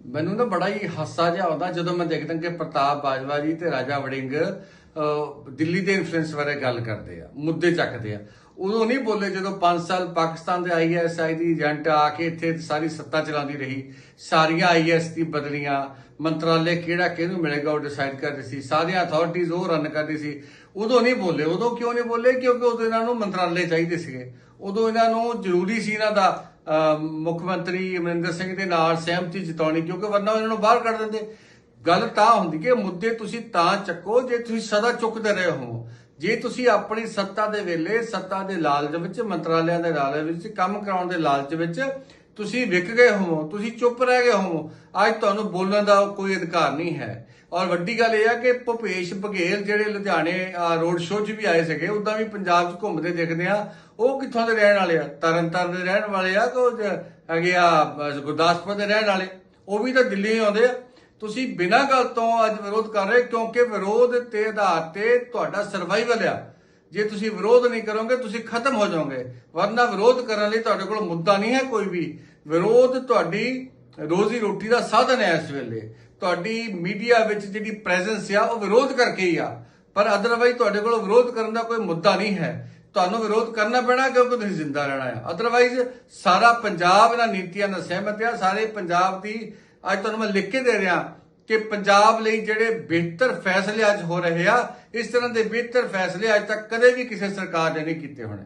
ਮੈਨੂੰ ਨਾ ਬੜਾ ਹੀ ਹਾਸਾ ਜਿਹਾ ਆਉਂਦਾ ਜਦੋਂ ਮੈਂ ਦੇਖਦਾ ਕਿ ਪ੍ਰਤਾਪ ਬਾਜਵਾ ਜੀ ਤੇ ਰਾਜਾ ਵੜਿੰਗ ਦਿੱਲੀ ਦੇ ਇਨਫਲੂਐਂਸ ਬਾਰੇ ਗੱਲ ਕਰਦੇ ਆ, ਮੁੱਦੇ ਚੱਕਦੇ ਆ। ਉਦੋਂ ਨਹੀਂ ਬੋਲੇ ਜਦੋਂ 5 ਸਾਲ ਪਾਕਿਸਤਾਨ ਦੇ ਆਈਐਸਆਈ ਦੀ ਏਜੰਟ ਆ ਕੇ ਇੱਥੇ ਸਾਰੀ ਸੱਤਾ ਚਲਾਉਂਦੀ ਰਹੀ, ਸਾਰੀਆਂ ਆਈਐਸ ਦੀ ਬਦਲੀਆਂ, ਮੰਤਰਾਲੇ ਕਿਹੜਾ ਕਿਹਨੂੰ ਮਿਲੇਗਾ ਉਹ ਡਿਸਾਈਡ ਕਰਦੀ ਸੀ, ਸਾਰੀਆਂ ਅਥਾਰਟੀਆਂ ਉਹ ਰਨ ਕਰਦੀ ਸੀ। ਉਦੋਂ ਨਹੀਂ ਬੋਲੇ, ਉਦੋਂ ਕਿਉਂ ਨਹੀਂ ਬੋਲੇ? ਕਿਉਂਕਿ ਉਦੋਂ ਇਹਨਾਂ ਨੂੰ ਮੰਤਰਾਲੇ ਚਾਹੀਦੇ ਸੀਗੇ। ਉਦੋਂ ਇਹਨਾਂ ਨੂੰ ਜ਼ਰੂਰੀ ਸੀ ਇਹਨਾਂ ਦਾ ਮੁੱਖ ਮੰਤਰੀ ਅਮਰਿੰਦਰ ਸਿੰਘ ਦੇ ਨਾਲ ਸਹਿਮਤੀ ਜਤਾਉਣੀ, ਕਿਉਂਕਿ ਵਰਨਾ ਉਹਨਾਂ ਨੂੰ ਬਾਹਰ ਕੱਢ ਦਿੰਦੇ। ਗੱਲ ਤਾਂ ਹੁੰਦੀ ਕਿ ਮੁੱਦੇ ਤੁਸੀਂ ਤਾਂ ਚੱਕੋ ਜੇ ਤੁਸੀਂ ਸਦਾ ਚੁੱਕਦੇ ਰਹੇ ਹੋ। ਜੇ ਤੁਸੀਂ ਆਪਣੀ ਸੱਤਾ ਦੇ ਵੇਲੇ ਸੱਤਾ ਦੇ ਲਾਲਚ ਵਿੱਚ, ਮੰਤਰਾਲਿਆਂ ਦੇ ਲਾਲਚ ਵਿੱਚ, ਕੰਮ ਕਰਾਉਣ ਦੇ ਲਾਲਚ ਵਿੱਚ ਤੁਸੀਂ ਵਿਕ ਗਏ ਹੋ, ਤੁਸੀਂ ਚੁੱਪ ਰਹਿ ਗਏ ਹੋ, ਅੱਜ ਤੁਹਾਨੂੰ ਬੋਲਣ ਦਾ ਕੋਈ ਅਧਿਕਾਰ ਨਹੀਂ ਹੈ। ਔਰ ਵੱਡੀ ਗੱਲ ਇਹ ਆ ਕਿ ਭੁਪੇਸ਼ ਬਘੇਲ ਜਿਹੜੇ ਲੁਧਿਆਣੇ ਰੋਡ ਸ਼ੋਅ 'ਚ ਵੀ ਆਏ ਸੀਗੇ ਉਦਾਂ ਵੀ ਪੰਜਾਬ 'ਚ ਘੁੰਮਦੇ ਦੇਖਦੇ ਆ। ਉਹ ਕਿੱਥੋਂ ਦੇ ਰਹਿਣ ਵਾਲੇ ਆ? ਤਰਨਤਾਰਨ ਦੇ ਰਹਿਣ ਵਾਲੇ ਆ ਕਿ ਹੈਗੇ ਆ ਗੁਰਦਾਸਪੁਰ ਦੇ ਰਹਿਣ ਵਾਲੇ? ਉਹ ਵੀ ਤਾਂ ਦਿੱਲੀ ਆਉਂਦੇ ਆ। ਤੁਸੀਂ ਬਿਨਾਂ ਗੱਲ ਤੋਂ ਅੱਜ ਵਿਰੋਧ ਕਰ ਰਹੇ, ਕਿਉਂਕਿ ਵਿਰੋਧ ਤੇ ਆਧਾਰ ਤੇ ਤੁਹਾਡਾ ਸਰਵਾਈਵਲ ਆ। ਜੇ ਤੁਸੀਂ ਵਿਰੋਧ ਨਹੀਂ ਕਰੋਗੇ, ਤੁਸੀਂ ਖਤਮ ਹੋ ਜਾਓਗੇ। ਵਰਨਾ ਵਿਰੋਧ ਕਰਨ ਲਈ ਤੁਹਾਡੇ ਕੋਲ ਮੁੱਦਾ ਨਹੀਂ ਹੈ ਕੋਈ ਵੀ। ਵਿਰੋਧ ਤੁਹਾਡੀ ਰੋਜ਼ੀ ਰੋਟੀ ਦਾ ਸਾਧਨ ਹੈ ਇਸ ਵੇਲੇ। ਤੁਹਾਡੀ ਮੀਡੀਆ ਵਿੱਚ ਜਿਹੜੀ ਪ੍ਰੈਜ਼ੈਂਸ ਆ, ਉਹ ਵਿਰੋਧ ਕਰਕੇ ਹੀ ਆ। ਪਰ ਅਦਰਵਾਈਜ਼ ਤੁਹਾਡੇ ਕੋਲ ਵਿਰੋਧ ਕਰਨ ਦਾ ਕੋਈ ਮੁੱਦਾ ਨਹੀਂ ਹੈ। ਤੁਹਾਨੂੰ ਵਿਰੋਧ ਕਰਨਾ ਪੈਣਾ ਕਿਉਂਕਿ ਤੁਸੀਂ ਜ਼ਿੰਦਾ ਰਹਿਣਾ ਆ। ਅਦਰਵਾਈਜ਼ ਸਾਰਾ ਪੰਜਾਬ ਇਹਨਾਂ ਨੀਤੀਆਂ ਨਾਲ ਸਹਿਮਤ ਆ। ਸਾਰੇ ਪੰਜਾਬ ਦੀ, ਅੱਜ ਤੁਹਾਨੂੰ ਮੈਂ ਲਿਖ ਕੇ ਦੇ ਰਿਹਾ ਕਿ ਪੰਜਾਬ ਲਈ ਜਿਹੜੇ ਬਿਹਤਰ ਫੈਸਲੇ ਅੱਜ ਹੋ ਰਹੇ ਆ, ਇਸ ਤਰ੍ਹਾਂ ਦੇ ਬਿਹਤਰ ਫੈਸਲੇ ਅੱਜ ਤੱਕ ਕਦੇ ਵੀ ਕਿਸੇ ਸਰਕਾਰ ਨੇ ਨਹੀਂ ਕੀਤੇ ਹੋਣੇ।